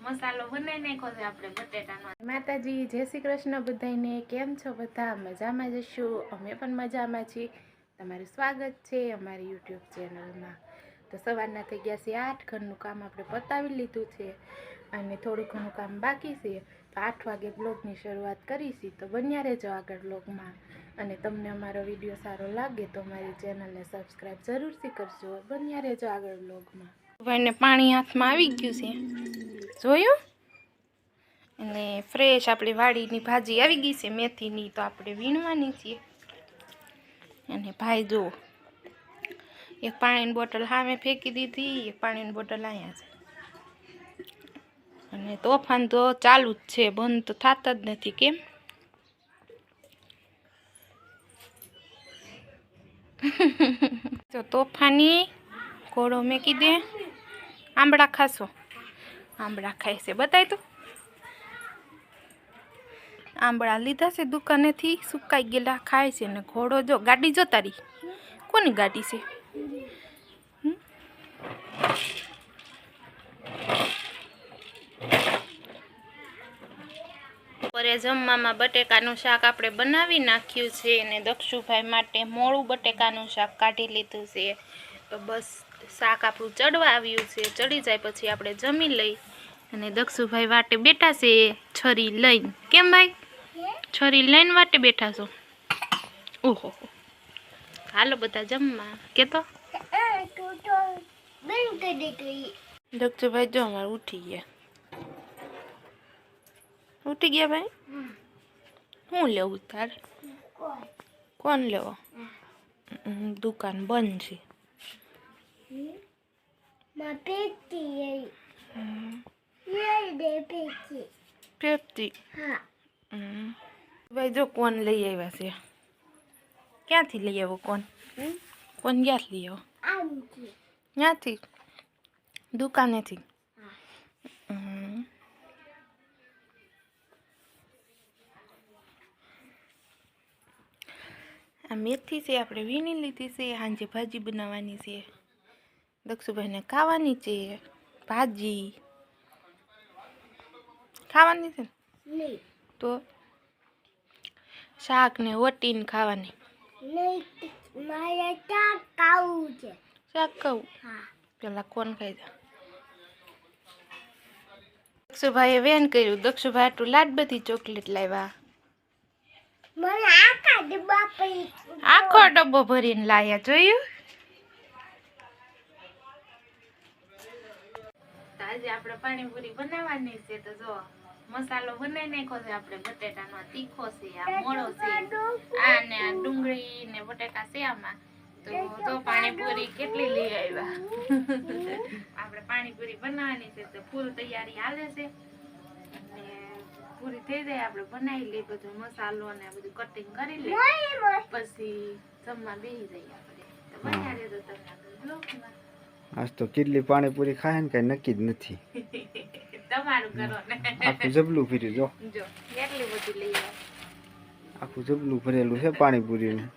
મસાલો બનાવી નાખ્યો આપણે માતાજી, જય શ્રી કૃષ્ણ બધાને કેમ છો બધા? મજામાં જશું અમે પણ મજામાં છીએ. તમારું સ્વાગત છે અમારી યુટ્યુબ ચેનલમાં. તો સવારના થઈ ગયા છે આઠ. ઘરનું કામ આપણે પતાવી લીધું છે અને થોડું ઘણું કામ બાકી છે. તો આઠ વાગે બ્લોગની શરૂઆત કરીશી. તો બન્યા રહેજો આગળ બ્લોગમાં. અને તમને અમારો વીડિયો સારો લાગે તો અમારી ચેનલને સબસ્ક્રાઈબ જરૂરથી કરજો. બન્યા રહેજો આગળ બ્લોગમાં. ભાઈને પાણી હાથમાં આવી ગયું છે. જોયું? અને ફ્રેશ આપણી વાડીની ભાજી આવી ગઈ છે, મેથીની તો આપણે વીણવાની છીએ. અને ભાઈ જુઓ એક પાણીની બોટલ સામે ફેંકી દીધી, એક પાણીની બોટલ અહીંયા છે. અને તોફાન તો ચાલુ જ છે, બંધ તો થતા જ નથી, કેમ? તો તોફાની ઘોડો મેકી દે. આંબળા ખાશો? આંબળા ખાય છે, બતાય તો. આંબળા લીધા છે દુકાનેથી, સુકાઈ ગયેલા ખાય છે ને ઘોડો જો, ગાડી જો તારી? કોની ગાડી છે? બપોરે જમવામાં બટેકાનું શાક આપણે બનાવી નાખ્યું છે અને દક્ષુભાઈ માટે મોળું બટેકાનું શાક કાઢી લીધું છે. તો બસ શાક આપણું ચડવા આવ્યું છે. ચડી જાય પછી આપણે જમી લઈ. અને દક્ષુભાઈ વાટે બેઠા છે છરી લઈને. કેમ ભાઈ? છરી લઈને વાટે બેઠા છો? ઓહો. હાલો બધા જમવા. કે તો દક્ષુભાઈ જો અમારે ઉઠી ગયા. ઉઠી ગયા ભાઈ? શું લેવું તારે? કોણ? લેવો? દુકાન બંધ છે. હમ, પેપ્સી હમ. ભાઈ જો કોણ લઈ આવ્યા છે ક્યાંથી લઈ આવ્યો કોણ કોણ ક્યાંથી લઈ આવ્યો ક્યાંથી દુકાનેથી હમ. આ મેથી છે આપણે વીણી લીધી છે સાંજે ભાજી બનાવવાની છે દક્ષુભાઈને ખાવાની છે ભાજી. ખાવાની છે ને? તો શાક ને ઓટીને ખાવાની. શાક ખાવું પેલા કોણ ખાઈ જા દક્ષુભાઈએ વેન કર્યું. દક્ષુભાઈ આટલું લાડ બધી ચોકલેટ લાવ્યા. આખો ડબ્બો ભરીને લાયા. જોયું તો આજે આપણે પાણીપુરી બનાવવાની છે તો જો મસાલો બનાવી નાખ્યો છે આપણે બટેટાનો તીખો છે આ મોળો છે આ ને આ ડુંગળી ને બટેટા છે આમાં. તો પાણીપુરી કેટલી લઈ આવ્યા. આપણે પાણીપુરી બનાવવાની છે તો ફૂલ તૈયારી હાલે છે. પૂરી થઈ જાય આપણે બનાવી લઈએ બધો મસાલો ને બધું કટિંગ કરી લઈએ. પછી જમવા બેસી જઈએ આપણે. તો બન્યા રહેજો તમે આપણે બ્લોગમાં આજ તો કેટલી પાણીપુરી ખાય ને કઈ નક્કી જ નથી. ને આખું જબલું ફર્યું જો. જો કેટલી બધી લઈ આવ્યા આખું જબલું ભરેલું છે પાણીપુરીનું.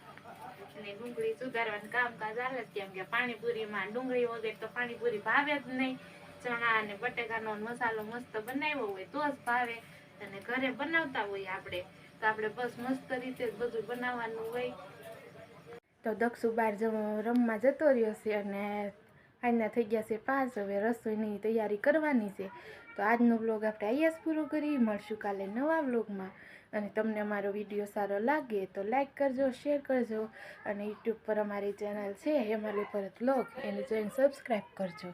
અને ડુંગળી સુધારવાનું કામકાજ હાલે કેમ કે પાણીપુરીમાં ડુંગળી વગર તો પાણીપુરી ભાવે જ નહીં. ચણા અને બટેકાનો મસાલો મસ્ત બનાવ્યો હોય તો જ ભાવે. અને ઘરે બનાવતા હોય આપણે તો આપણે બસ મસ્ત રીતે જ બધું બનાવવાનું હોય. તો દક્ષુ બાર જમવા રમવા જતો રહ્યો છે અને આજના થઈ ગયા છે પાંચ, હવે રસોઈની તૈયારી કરવાની છે. તો આજનો બ્લોગ આપણે અહીંયા જ પૂરો કરી મળશું કાલે નવા બ્લોગમાં અને તમને અમારો વીડિયો સારો લાગે તો લાઈક કરજો શેર કરજો. અને યુટ્યુબ પર અમારી ચેનલ છે હેમાલી ભરત બ્લોગ એને જોઈને સબસ્ક્રાઈબ કરજો.